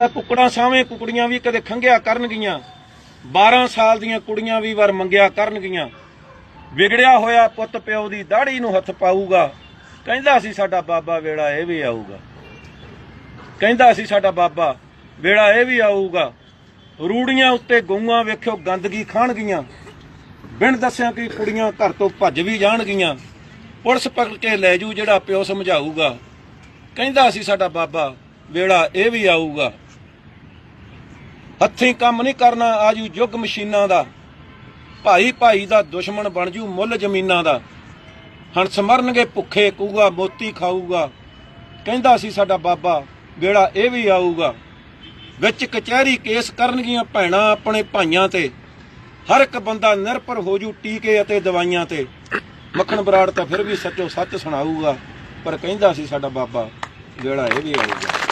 ਤਾਂ ਕੁਕੜਾਂ ਸਾਵੇਂ ਕੁਕੜੀਆਂ ਵੀ ਕਦੇ ਖੰਗਿਆ ਕਰਨਗੀਆਂ। 12 ਸਾਲ ਦੀਆਂ ਕੁੜੀਆਂ ਵੀ ਵਾਰ ਮੰਗਿਆ ਕਰਨਗੀਆਂ। ਵਿਗੜਿਆ ਹੋਇਆ ਪੁੱਤ ਪਿਓ ਦੀ ਦਾੜੀ ਨੂੰ ਹੱਥ ਪਾਊਗਾ। ਕਹਿੰਦਾ ਸੀ ਸਾਡਾ ਬਾਬਾ ਵੇੜਾ ਇਹ ਵੀ ਆਊਗਾ। ਕਹਿੰਦਾ ਸੀ ਸਾਡਾ ਬਾਬਾ ਵੇੜਾ ਇਹ ਵੀ ਆਊਗਾ। ਰੂੜੀਆਂ ਉੱਤੇ ਗਊਆਂ ਵੇਖਿਓ ਗੰਦਗੀ ਖਾਣਗੀਆਂ। ਬਿਨ ਦੱਸਿਆ ਕਿ ਕੁੜੀਆਂ ਘਰ ਤੋਂ ਭੱਜ ਵੀ ਜਾਣਗੀਆਂ। ਪੁਲਿਸ ਪਕੜ ਕੇ ਲੈ ਜੂ ਜਿਹੜਾ ਪਿਓ ਸਮਝਾਊਗਾ। ਕਹਿੰਦਾ ਸੀ ਸਾਡਾ ਬਾਬਾ ਵੇੜਾ ਇਹ ਵੀ ਆਊਗਾ। ਹੱਥੀਂ ਕੰਮ ਨਹੀਂ ਕਰਨਾ, ਆਜੂ ਯੁੱਗ ਮਸ਼ੀਨਾਂ ਦਾ। ਭਾਈ ਭਾਈ ਦਾ ਦੁਸ਼ਮਣ ਬਣ ਜੂ ਮੁੱਲ ਜ਼ਮੀਨਾਂ ਦਾ। ਹੰਸ ਮਰਨਗੇ ਭੁੱਖੇ ਕੂਗਾ, ਮੋਤੀ ਖਾਊਗਾ। ਕਹਿੰਦਾ ਸੀ ਸਾਡਾ ਬਾਬਾ ਵੇੜਾ ਇਹ ਵੀ ਆਊਗਾ। ਵਿੱਚ ਕਚਹਿਰੀ ਕੇਸ ਕਰਨਗੀਆਂ ਭੈਣਾਂ ਆਪਣੇ ਭਾਈਆਂ ਤੇ। ਹਰ ਇੱਕ ਬੰਦਾ ਨਿਰਭਰ ਹੋ ਜੂ ਟੀਕੇ ਅਤੇ ਦਵਾਈਆਂ ਤੇ। ਮੱਖਣ ਬਰਾੜ ਤਾਂ ਫਿਰ ਵੀ ਸੱਚੋ ਸੱਚ ਸੁਣਾਊਗਾ। ਪਰ ਕਹਿੰਦਾ ਸੀ ਸਾਡਾ ਬਾਬਾ ਵੇੜਾ ਇਹ ਵੀ ਆਊਗਾ।